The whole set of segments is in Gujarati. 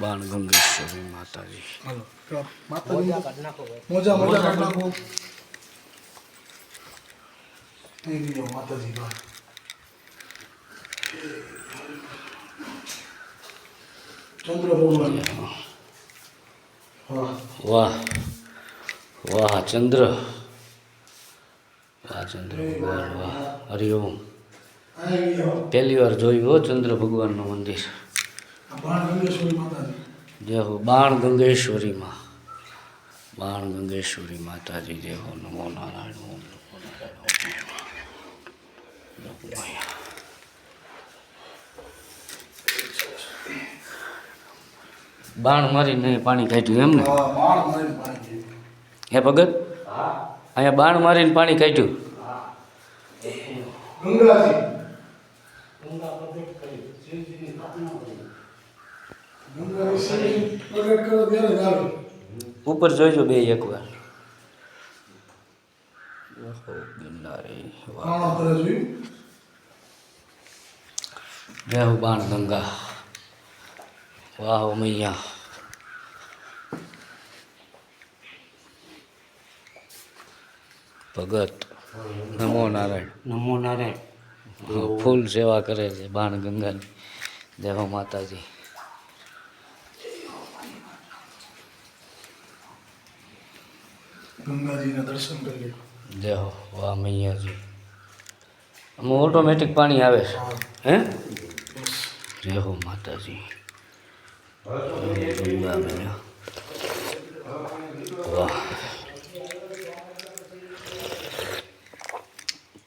બાણ ગંગેશ્વરી માતાજી. હાલો તો માતાજી મોજા મોજા કાઢ નાખો માતાજી ચંદ્ર ભગવાન વાહ. વાહ વાહ ચંદ્ર. વાહ ચંદ્ર ભગવાન વાહ. હરિઓમ. પહેલી વાર જોયું હો ચંદ્ર ભગવાનનું મંદિર. આ બાણ જય હો બાણ ગંગેશ્વરીમાં બાણ ગંગેશ્વરી માતાજી જય હો નમો નારાયણ ઓમ નમો નારાયણ. બાણ મારીને પાણી કાઢ્યું એમ ને હે ભગત? અહીંયા બાણ મારીને પાણી હે ભગત અહીંયા બાણ મારીને પાણી કાઢ્યું ગંગાજી ગંગાજી શિવજી પ્રગટ કરો ત્યારે જ આવે ઉપર જોઈજો બે એકવાર ઓહો, ગિરનારી વાહ કાણો કરે જોયું જય હો બાણ ગંગા વાહ હો મૈયા ભગત નમો નારાયણ નમો નારાયણ ફૂલ સેવા કરે છે બાણ ગંગાની. હો માતાજી. ગંગાજીના દર્શન કરીએ. જય હો વાહ મૈયાજી. આમાં ઓટોમેટિક પાણી આવે છે. હે. જય હો માતાજી. ગંગા મૈયા વાહ.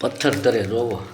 પથ્થર તરે રોવો